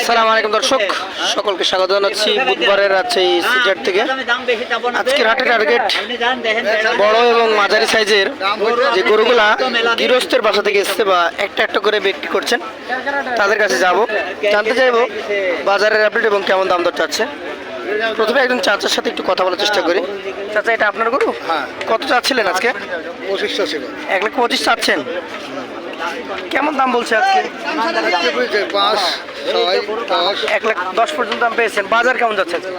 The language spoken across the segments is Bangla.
আসসালামু আলাইকুম দর্শক সকলকে স্বাগত জানাচ্ছি বুধবারের আছে সিটার থেকে। আজকের হাটের টার্গেট বড় এবং মাঝারি সাইজের যে গরুগুলা গৃহস্থের বাসা থেকে এসছে বা একটা একটা করে বিক্রি করছেন তাদের কাছে যাব। জানতে চাইব বাজারের আপডেট এবং কেমন দাম দর চাচ্ছে। প্রথমে একজন চাচার সাথে একটু কথা বলার চেষ্টা করি। চাচা এটা আপনার গরু? হ্যাঁ। কত চাচ্ছিলেন আজকে? পঁচিশশো ছিল এক লাখ পঁচিশ চাচ্ছেন। কেমন দাম বলছে আজকে? পাঁচ। ছয় দশ। এক লাখ দশ পর্যন্ত দাম পেয়েছেন। বাজার কেমন যাচ্ছে? আজকে?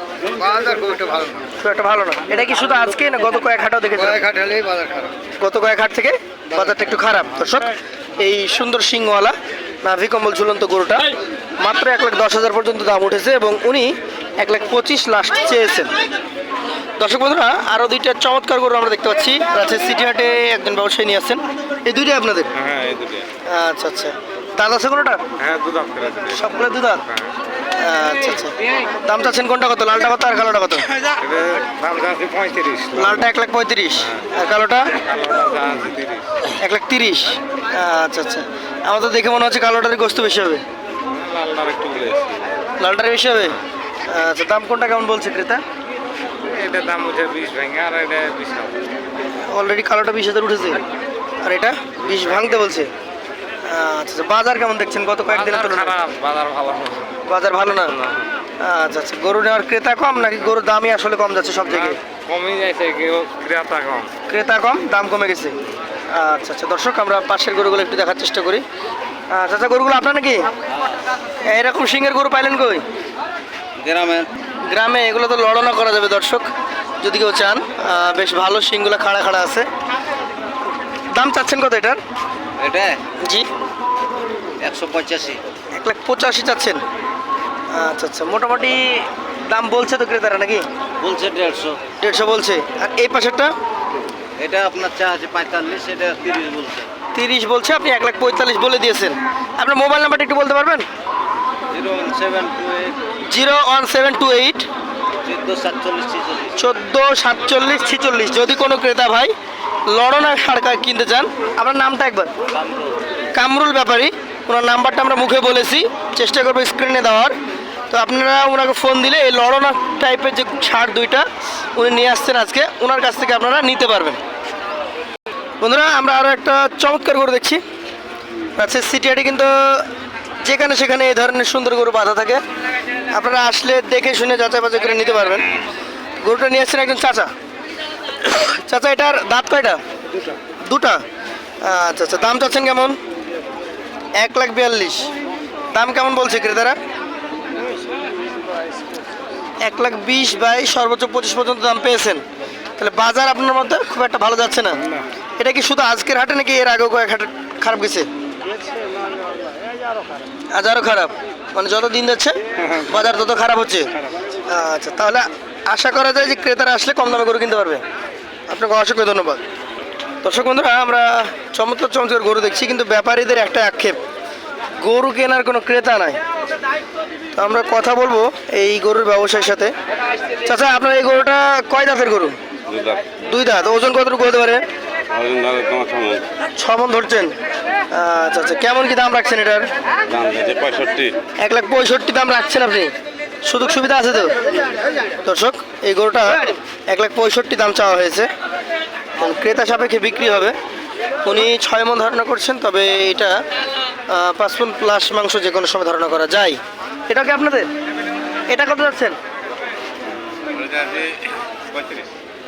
বাজার খুব একটা ভালো না। খুব একটা ভালো না। এটা কি শুধু আজকে না গত কয়েক হাটও দেখেছেন? কয়েক হাট হলেই বাজার খারাপ। গত কয়েক হাট থেকে বাজারটা একটু খারাপ। দর্শক এই সুন্দর সিংওয়ালা নাভি কম্বল ঝুলন্ত গরুটা মাত্র এক লাখ দশ হাজার পর্যন্ত দাম উঠেছে এবং উনি এক লাখ পঁচিশ লাস্ট চেয়েছেন। দর্শক বন্ধুরা আরও দুইটা চমৎকার গরু আমরা দেখতে পাচ্ছি। রাজশাহী সিটি হাটে একজন ব্যবসায়ী নিয়ে আসছেন। এই দুইটাই আপনাদের? হ্যাঁ আচ্ছা আচ্ছা। দাঁত আছে কোনোটা? হ্যাঁ দুধ আপ সবগুলো দু দাঁত? আচ্ছা আচ্ছা। দাম চাচ্ছেন কোনটা কত? লালটা কত আর কালোটা কত? লালটা এক লাখ পঁয়ত্রিশ। আর কালোটা? তিরিশ। এক লাখ তিরিশ। আচ্ছা আচ্ছা। আমার তো দেখে মনে হচ্ছে কালোটারই গোস্ত বেশি হবে। লালটার বেশি। হবে? আচ্ছা দাম কোনটা কেমন বলছে ক্রেতা? এটা দাম হচ্ছে বিশ ভেঙে আর এটা বিশ অলরেডি কালোটা বিশ হাজার উঠেছে। আর এটা? বিশ ভাঙতে বলছে। আচ্ছা আচ্ছা বাজার কেমন দেখছেন? গত কয়েকদিনের বাজার ভালো না। বাজার ভালো না? আচ্ছা আচ্ছা গরু নেওয়ার ক্রেতা কম নাকি গরুর দামই আসলে কম যাচ্ছে সব জায়গায়? কমই যাইছে কেউ ক্রেতা কম। ক্রেতা কম দাম কমে গেছে। আচ্ছা আচ্ছা দর্শক আমরা পাশের গরুগুলো একটু দেখার চেষ্টা করি। আচ্ছা আচ্ছা গরুগুলো আপনার নাকি? এরকম সিংহের গরু পাইলেন কই? গ্রামে। গ্রামে এগুলো তো লড়না করা যাবে দর্শক যদি কেউ চান। বেশ ভালো শিংগুলো খাড়া খাড়া আছে। দাম চাচ্ছেন কত এটার? এটা? জি। একশো পঁচাশি। এক লাখ পঁচাশি চাচ্ছেন। আচ্ছা আচ্ছা। মোটামুটি দাম বলছে তো ক্রেতারা নাকি? বলছে দেড়শো। দেড়শো বলছে। আর এই পাশেরটা? এটা আপনার চা আছে পঁয়তাল্লিশ এটা তিরিশ বলছে। তিরিশ বলছে আপনি এক লাখ পঁয়তাল্লিশ বলে দিয়েছেন। আপনার মোবাইল নাম্বারটা একটু বলতে পারবেন? Zero one seven two eight. Zero one seven two eight. চোদ্দ সাতচল্লিশ ছেচল্লিশ। যদি কোনো ক্রেতা ভাই লড়না সারকা কিনতে চান আপনার নামটা একবার। কামরুল। ব্যাপারী। ওনার নাম্বারটা আমরা মুখে বলেছি। চেষ্টা করব স্ক্রিনে দেওয়ার। তো আপনারা ওনাকে ফোন দিলে এই লড়না টাইপের যে ছাড় দুইটা উনি নিয়ে আসছেন আজকে। ওনার কাছ থেকে আপনারা নিতে পারবেন। বন্ধুরা আমরা আরও একটা চমৎকার গরু দেখছি। আচ্ছা সিটিআটি কিন্তু যেখানে সেখানে এই ধরনের সুন্দর গরু বাঁধা থাকে। আপনারা আসলে দেখে শুনে যাচাই বাছাই করে নিতে পারবেন। গরুটা নিয়ে আসছেন একজন চাচা। চাচা এটার দাঁত কয়টা? দুটা। আচ্ছা আচ্ছা দাম চাচ্ছেন কেমন? এক লাখ বিয়াল্লিশ। দাম কেমন বলছে ক্রেতারা? এক লাখ বিশ বাই সর্বোচ্চ পঁচিশ পর্যন্ত দাম পেয়েছেন। তাহলে বাজার আপনার মধ্যে খুব একটা ভালো যাচ্ছে না। এটা কি শুধু আজকের হাটে নাকি এর আগেও কয়েক হাটে খারাপ গেছে? আজ আরও খারাপ। মানে যত দিন যাচ্ছে বাজার তত খারাপ হচ্ছে। আচ্ছা তাহলে আশা করা যায় যে ক্রেতারা আসলে কম দামে গরু কিনতে পারবে। আপনাকে অসংখ্য ধন্যবাদ। দর্শক বন্ধুরা আমরা চমৎকার চমৎকার গরু দেখছি কিন্তু ব্যাপারীদের একটা আক্ষেপ। গরু কেনার কোনো ক্রেতা নাই। তো আমরা কথা বলব এই গরুর ব্যবসায়ীর সাথে। চাচা আপনার এই গরুটা কয় দাঁতের গরু? দুই দাঁত ওজন কতটুকু হতে পারে? ওজন ধরে তোমার সময় ছ মন ধরছেন? আচ্ছা আচ্ছা কেমন কি দাম রাখছেন এটার? পঁয়ষট্টি। এক লাখ পঁয়ষট্টি দাম রাখছেন আপনি? সুযোগ সুবিধা আছে তো? দর্শক এই গরুটা এক লাখ পঁয়ষট্টি দাম চাওয়া হয়েছে। ক্রেতা সাপেক্ষে বিক্রি হবে। উনি ছয় মন ধারণা করছেন তবে এটা পাঁচ মন প্লাস মাংস যে কোনো সময় ধারণা করা যায়। এটা কি আপনাদের? এটা কত যাচ্ছেন?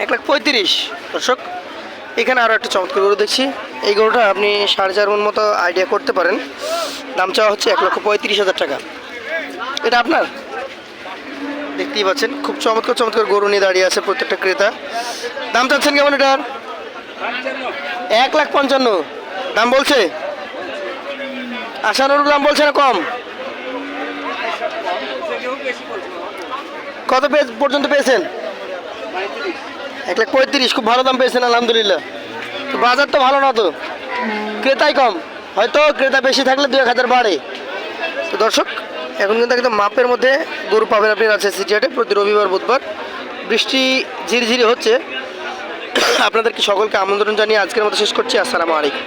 এক লাখ পঁয়ত্রিশ। দর্শক এখানে আরও একটা চমৎকার গরু দেখছি। এই গরুটা আপনি সাড়ে চার মতো আইডিয়া করতে পারেন। দাম চাওয়া হচ্ছে এক লক্ষ পঁয়ত্রিশ হাজার টাকা। এটা আপনার? দেখতেই পাচ্ছেন, খুব চমৎকার চমৎকার গরু নিয়ে দাঁড়িয়ে আছে প্রত্যেকটা ক্রেতা। দাম চাচ্ছেন কেমন এটার? এক লাখ পঞ্চান্ন। দাম বলছে? আশানুরূপ দাম বলছে না কম? কত পর্যন্ত পেয়েছেন? এক লাখ পঁয়ত্রিশ, খুব ভালো দাম পেয়েছেন, আলহামদুলিল্লাহ। তো বাজার তো ভালো না তো? ক্রেতাই কম। হয়তো ক্রেতা বেশি থাকলে দু এক হাজার বাড়ে। তো দর্শক, এখন কিন্তু একদম মাপের মধ্যে গরু পাবেন আপনি আছে সিটিহাটে প্রতি রবিবার, বুধবার। বৃষ্টি ঝিরিঝিরি হচ্ছে। আপনাদেরকে সকলকে আমন্ত্রণ জানিয়ে আজকের মতো শেষ করছি। আসসালামু আলাইকুম।